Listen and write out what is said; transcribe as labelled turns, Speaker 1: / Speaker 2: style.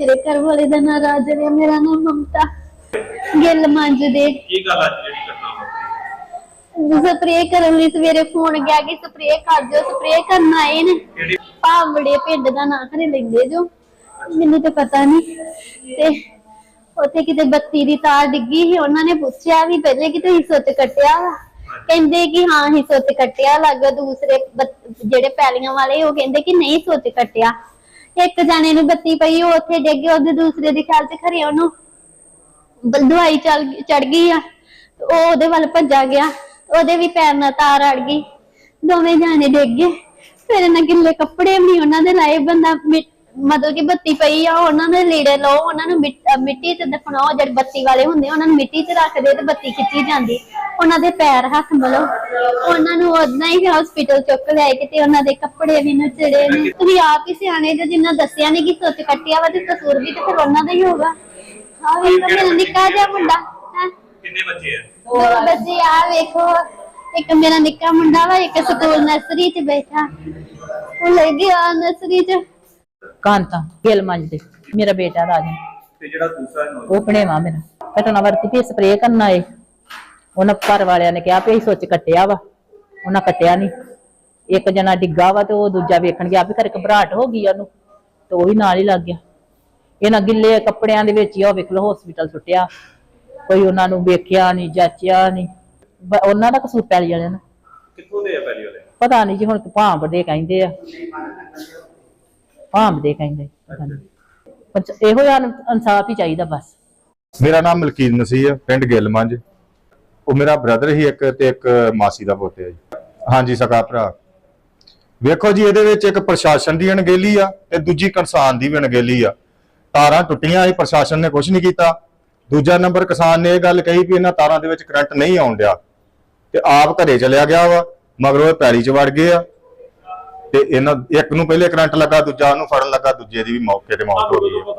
Speaker 1: ਮੇਰੇ ਘਰ ਵਾਲੇ ਦਾ ਨਾਂ ਰਾਜਨ ਹੈ ਮੇਰਾ ਨਾਮ ਮਮਤਾ। ਗਿੱਲ ਮੰਜ ਦੇ।
Speaker 2: ਕੀ ਗੱਲ ਅੱਜ ਜਿਹੜੀ ਵਾਪਰੀ?
Speaker 1: ਸਪਰੇਅ ਕਰਨ ਲਈ ਸਵੇਰੇ ਫੋਨ ਗਿਆ ਕਿ ਸਪਰੇਅ ਕਰ ਦਿਓ ਸਪਰੇਅ ਕਰਨ ਆਏ ਨੇ।
Speaker 2: ਕਿਹੜੀ?
Speaker 1: ਭਾਵੜੇ ਪਿੰਡ ਦਾ ਨਾਂ ਖਰੇ ਲੈਂਦੇ ਜੋ। ਮੈਨੂੰ ਤੇ ਪਤਾ ਨਹੀਂ ਤੇ ਉੱਥੇ ਕਿਤੇ ਬੱਤੀ ਦੀ ਤਾਰ ਡਿੱਗੀ ਸੀ ਉਹਨਾਂ ਨੇ ਪੁੱਛਿਆ ਵੀ ਪਹਿਲੇ ਕਿ ਤੁਸੀਂ ਸੁੱਚ ਕੱਟਿਆ ਵਾ? ਕਹਿੰਦੇ ਕਿ ਹਾਂ ਹੀ ਸੁੱਚ ਕੱਟਿਆ। ਲੱਗ ਦੂਸਰੇ ਬੱਤ- ਜਿਹੜੇ ਪੈਲੀਆਂ ਵਾਲੇ ਉਹ ਕਹਿੰਦੇ ਕਿ ਨਹੀਂ ਸੁੱਚ ਕੱਟਿਆ। ਇੱਕ ਜਾਣੇ ਨੂੰ ਬੱਤੀ ਪਈ ਉਹ ਉੱਥੇ ਡਿੱਗ ਗਿਆ ਉਹਦੇ ਦੂਸਰੇ ਦੇ ਖਿਆਲ ਚ ਖਰੇ ਉਹਨੂੰ ਬਲ ਦਵਾਈ ਚੜ ਗਈ ਆ ਉਹ ਉਹਦੇ ਵੱਲ ਭੱਜਾ ਗਿਆ ਉਹਦੇ ਵੀ ਪੈਰ ਨਾਲ ਤਾਰ ਅੜ ਗਈ ਦੋਵੇਂ ਜਾਣੇ ਡਿੱਗ ਗਏ ਫਿਰ ਇਹਨਾਂ ਗਿੱਲੇ ਕੱਪੜੇ ਵੀ ਉਹਨਾਂ ਦੇ ਲਾਏ ਬੰਦਾ ਮਤਲਬ ਕਿ ਬੱਤੀ ਪਈ ਆ ਉਹਨਾਂ ਦੇ ਲੀੜੇ ਲਓ ਉਹਨਾਂ ਨੂੰ ਮਿੱਟੀ ਤੇ ਦਫਨਾਓ ਜਿਹੜੇ ਬੱਤੀ ਵਾਲੇ ਹੁੰਦੇ ਆ, ਉਹਨਾਂ ਨੂੰ ਮਿੱਟੀ 'ਚ ਰੱਖਦੇ ਤੇ ਬੱਤੀ ਖਿੱਚੀ ਜਾਂਦੀ। ਉਹਨਾਂ ਦੇ ਪੈਰ ਹੱਥ ਮਲੋ। ਉਹਨਾਂ ਨੂੰ ਉਦਾਂ ਹੀ ਹਸਪੀਟਲ ਚੁੱਕ ਲਿਆਏ ਕਿਤੇ ਉਹਨਾਂ ਦੇ ਕੱਪੜੇ ਵੀ ਨਚੜੇ ਨੇ। ਤੁਸੀਂ ਆਪ ਹੀ ਸਿਆਣੇ ਜੇ ਜਿੰਨਾ ਦੱਸਿਆ ਨਹੀਂ ਕਿ ਸੁੱਚ ਕੱਟਿਆ ਵਾ ਤੇ ਕਸੂਰ ਵੀ ਤੇ ਫਿਰ ਉਹਨਾਂ ਦਾ ਹੀ ਹੋਗਾ ਹਾਂ ਵੇਖੋ ਮੇਰਾ ਨਿੱਕਾ ਜਿਹਾ ਮੁੰਡਾ ਹੈਂ।
Speaker 2: ਕਿੰਨੇ ਬੱਚੇ ਆ?
Speaker 1: ਦੋ ਬੱਚੇ ਆ ਵੇਖੋ। ਇੱਕ ਮੇਰਾ ਨਿੱਕਾ ਮੁੰਡਾ ਵਾ ਇੱਕ ਸਕੂਲ ਨਰਸਰੀ 'ਚ ਬੈਠਾ। ਉਹ ਲੈ ਗਿਆ ਨਰਸਰੀ 'ਚ।
Speaker 3: ਕਾਂਤਾ ਗਿੱਲ ਮੰਜਦੇ ਮੇਰਾ ਬੇਟਾ ਰਾਜਨ।
Speaker 2: ਤੇ ਜਿਹੜਾ ਦੂਸਰਾ ਨੌਜਵਾਨ
Speaker 3: ਉਹ ਭਣੇਵਾ ਮੇਰਾ। ਘਟਨਾ ਵਰਤੀ ਵੀ ਸਪਰੇਅ ਕਰਨ ਆਏ ਉਹਨਾਂ ਘਰ ਵਾਲਿਆਂ ਨੇ ਕਿਹਾ ਵੀ ਅਸੀਂ ਸੁੱਚ ਕੱਟਿਆ ਵਾ ਉਹਨਾਂ ਕੱਟਿਆ ਨਹੀਂ ਇੱਕ ਜਣਾ ਡਿੱਗਾ ਵਾ ਤੇ ਉਹ ਦੂਜਾ ਵੇਖਣ ਗਿਆ ਵੀ ਘਰੇ ਘਬਰਾਹਟ ਹੋ ਗਈ ਉਹਨੂੰ ਤੇ ਉਹ ਵੀ ਨਾਲ ਹੀ ਲੱਗ ਗਿਆ। ਇਹਨਾਂ ਗਿੱਲੇ ਕੱਪੜਿਆਂ ਦੇ ਵਿੱਚ ਹੀ ਉਹ ਵੇਖ ਲਓ ਹਸਪੀਟਲ ਸੁੱਟਿਆ। ਕੋਈ ਉਹਨਾਂ ਨੂੰ ਵੇਖਿਆ ਨਹੀਂ ਜਾਚਿਆ ਨਹੀਂ ਉਹਨਾਂ ਦਾ ਕਸੂਰ ਪੈਲੀ ਵਾਲਿਆਂ ਦਾ।
Speaker 2: ਕਿੱਥੋਂ ਦੇ ਆ ਪਹਿਲੀ ਵਾਲੇ?
Speaker 3: ਪਤਾ ਨਹੀਂ ਜੀ ਹੁਣ ਭਾਂਬ ਦੇ ਕਹਿੰਦੇ ਆ। ਭਾਂਬ ਦੇ ਕਹਿੰਦੇ ਪਤਾ ਨੀ। ਪਰ ਇਹੋ ਜਿਹਾ ਇਨਸਾਫ ਹੀ ਚਾਹੀਦਾ ਬਸ।
Speaker 4: ਮੇਰਾ ਨਾਮ ਮਲਕੀਤ ਮਸੀਹ ਹੈ ਪਿੰਡ ਗਿੱਲਮੰਜ ਉਹ ਮੇਰਾ ਬ੍ਰਦਰ ਹੀ ਇੱਕ ਤੇ ਇੱਕ ਮਾਸੀ ਦਾ ਪੁੱਤ ਹੈ ਜੀ। ਹਾਂਜੀ, ਸਕਾ ਭਰਾ। ਵੇਖੋ ਜੀ, ਇਹਦੇ ਵਿੱਚ ਇੱਕ ਪ੍ਰਸ਼ਾਸਨ ਦੀ ਅਣਗਹਿਲੀ ਆ ਤੇ ਦੂਜੀ ਕਿਸਾਨ ਦੀ ਵੀ ਅਣਗਹਿਲੀ ਆ। ਤਾਰਾਂ ਟੁੱਟੀਆਂ ਸੀ, ਪ੍ਰਸ਼ਾਸਨ ਨੇ ਕੁਝ ਨਹੀਂ ਕੀਤਾ। ਦੂਜਾ ਨੰਬਰ, ਕਿਸਾਨ ਨੇ ਇਹ ਗੱਲ ਕਹੀ ਵੀ ਇਹਨਾਂ ਤਾਰਾਂ ਦੇ ਵਿੱਚ ਕਰੰਟ ਨਹੀਂ ਆਉਣ ਡਿਆ। ਤੇ ਆਪ ਘਰੇ ਚਲਿਆ ਗਿਆ ਵਾ, ਮਗਰੋਂ ਇਹ ਪੈਲੀ 'ਚ ਵੜ ਗਏ ਆ। ਤੇ ਇਹਨਾਂ, ਇੱਕ ਨੂੰ ਪਹਿਲੇ ਕਰੰਟ ਲੱਗਾ, ਦੂਜਾ ਉਹਨੂੰ ਫੜਨ ਲੱਗਾ, ਦੂਜੇ ਦੀ ਵੀ ਮੌਕੇ ਤੇ ਮੌਤ ਹੋ ਗਈ ਹੈ